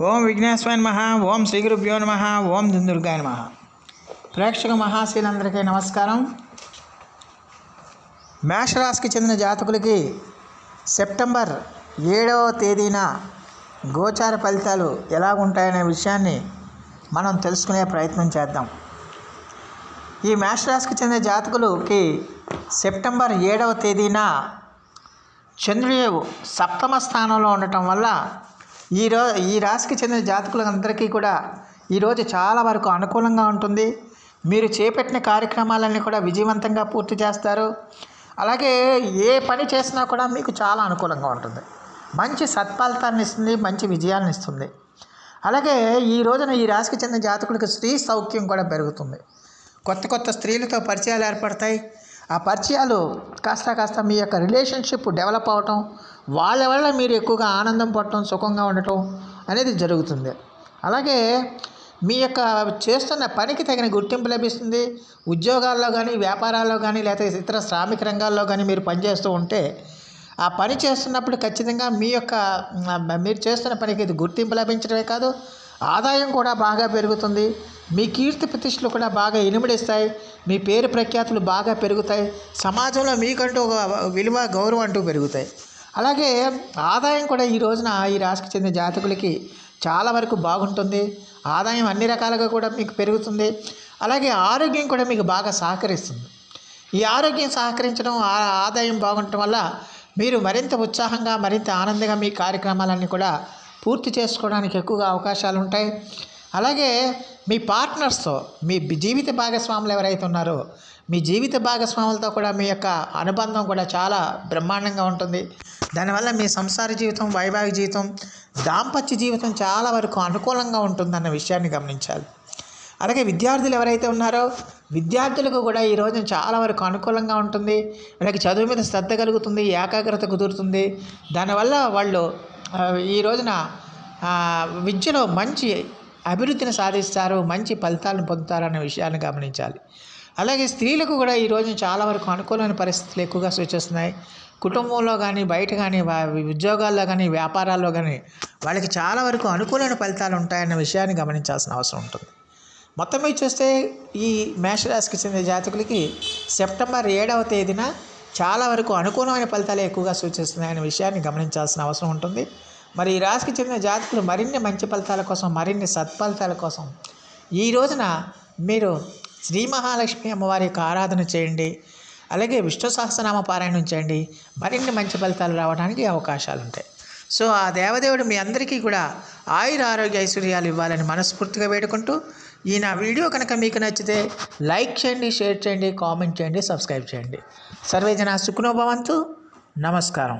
ఓం విఘ్నేశ్వరాయ నమ ఓం శ్రీ గురుభ్యో నమ ఓం దుందుర్గాయ నమ. ప్రేక్షక మహాశీలందరికీ నమస్కారం. మేషరాశికి చెందిన జాతకులకి సెప్టెంబర్ ఏడవ తేదీన గోచార ఫలితాలు ఎలా ఉంటాయనే విషయాన్ని మనం తెలుసుకునే ప్రయత్నం చేద్దాం. ఈ మేషరాశికి చెందిన జాతకులకి సెప్టెంబర్ ఏడవ తేదీన చంద్రుడు సప్తమ స్థానంలో ఉండటం వల్ల ఈ రో ఈ రాశికి చెందిన జాతకులందరికీ కూడా ఈరోజు చాలా వరకు అనుకూలంగా ఉంటుంది. మీరు చేపట్టిన కార్యక్రమాలన్నీ కూడా విజయవంతంగా పూర్తి చేస్తారు. అలాగే ఏ పని చేసినా కూడా మీకు చాలా అనుకూలంగా ఉంటుంది. మంచి సత్ఫలితాన్ని ఇస్తుంది మంచి విజయాన్ని ఇస్తుంది. అలాగే ఈ రోజున ఈ రాశికి చెందిన జాతకులకు స్త్రీ సౌఖ్యం కూడా పెరుగుతుంది. కొత్త కొత్త స్త్రీలతో పరిచయాలు ఏర్పడతాయి. ఆ పరిచయాలు కాస్త కాస్త మీ యొక్క రిలేషన్షిప్ డెవలప్ అవటం వాళ్ళ వల్ల మీరు ఎక్కువగా ఆనందం పడటం సుఖంగా ఉండటం అనేది జరుగుతుంది. అలాగే మీ యొక్క చేస్తున్న పనికి తగిన గుర్తింపు లభిస్తుంది. ఉద్యోగాల్లో కానీ వ్యాపారాల్లో కానీ లేకపోతే ఇతర శ్రామిక రంగాల్లో కానీ మీరు పనిచేస్తూ ఉంటే ఆ పని చేస్తున్నప్పుడు ఖచ్చితంగా మీ యొక్క మీరు చేస్తున్న పనికి ఇది గుర్తింపు లభించడమే కాదు ఆదాయం కూడా బాగా పెరుగుతుంది. మీ కీర్తి ప్రతిష్టలు కూడా బాగా ఇనుమడిస్తాయి. మీ పేరు ప్రఖ్యాతులు బాగా పెరుగుతాయి. సమాజంలో మీకంటూ ఒక విలువ గౌరవం అంటూ పెరుగుతాయి. అలాగే ఆదాయం కూడా ఈ రోజున ఈ రాశికి చెందిన జాతకులకి చాలా వరకు బాగుంటుంది. ఆదాయం అన్ని రకాలుగా కూడా మీకు పెరుగుతుంది. అలాగే ఆరోగ్యం కూడా మీకు బాగా సహకరిస్తుంది. ఈ ఆరోగ్యం సహకరించడం ఆ ఆదాయం బాగుండటం వల్ల మీరు మరింత ఉత్సాహంగా మరింత ఆనందంగా మీ కార్యక్రమాలన్నీ కూడా పూర్తి చేసుకోవడానికి ఎక్కువగా అవకాశాలు ఉంటాయి అలాగే మీ పార్ట్నర్స్తో మీ జీవిత భాగస్వాములు ఎవరైతే ఉన్నారో మీ జీవిత భాగస్వాములతో కూడా మీ యొక్క అనుబంధం కూడా చాలా బ్రహ్మాండంగా ఉంటుంది. దానివల్ల మీ సంసార జీవితం వైవాహిక జీవితం దాంపత్య జీవితం చాలా వరకు అనుకూలంగా ఉంటుందన్న విషయాన్ని గమనించాలి. అలాగే విద్యార్థులు ఎవరైతే ఉన్నారో విద్యార్థులకు కూడా ఈ రోజున చాలా వరకు అనుకూలంగా ఉంటుంది. వాళ్ళకి చదువు మీద శ్రద్ధ కలుగుతుంది ఏకాగ్రత కుదురుతుంది. దానివల్ల వాళ్ళు ఈ రోజున విద్యలో మంచి అభివృద్ధిని సాధిస్తారు మంచి ఫలితాలను పొందుతారనే విషయాన్ని గమనించాలి. అలాగే స్త్రీలకు కూడా ఈ చాలా వరకు అనుకూలమైన పరిస్థితులు ఎక్కువగా సూచిస్తున్నాయి. కుటుంబంలో కానీ బయట కానీ ఉద్యోగాల్లో కానీ వ్యాపారాల్లో కానీ వాళ్ళకి చాలా వరకు అనుకూలమైన ఫలితాలు ఉంటాయన్న విషయాన్ని గమనించాల్సిన అవసరం ఉంటుంది. మొత్తం మీద చూస్తే ఈ మేషరాశికి చెందిన జాతకులకి సెప్టెంబర్ ఏడవ తేదీన చాలా వరకు అనుకూలమైన ఫలితాలు ఎక్కువగా సూచిస్తున్నాయనే విషయాన్ని గమనించాల్సిన అవసరం ఉంటుంది. మరి ఈ రాశికి చెందిన జాతకులు మరిన్ని మంచి ఫలితాల కోసం మరిన్ని సత్ఫలితాల కోసం ఈ రోజున మీరు శ్రీ మహాలక్ష్మి అమ్మవారి యొక్క ఆరాధన చేయండి. అలాగే విష్ణు సహస్రనామ పారాయణం చేయండి. మరిన్ని మంచి ఫలితాలు రావడానికి అవకాశాలు ఉంటాయి సో ఆ దేవదేవుడు మీ అందరికీ కూడా ఆయుర ఆరోగ్య ఐశ్వర్యాలు ఇవ్వాలని మనస్ఫూర్తిగా వేడుకుంటూ ఈ నా వీడియో కనుక మీకు నచ్చితే లైక్ చేయండి షేర్ చేయండి కామెంట్ చేయండి సబ్స్క్రైబ్ చేయండి. సర్వేజన సుఖనోభవంతు నమస్కారం.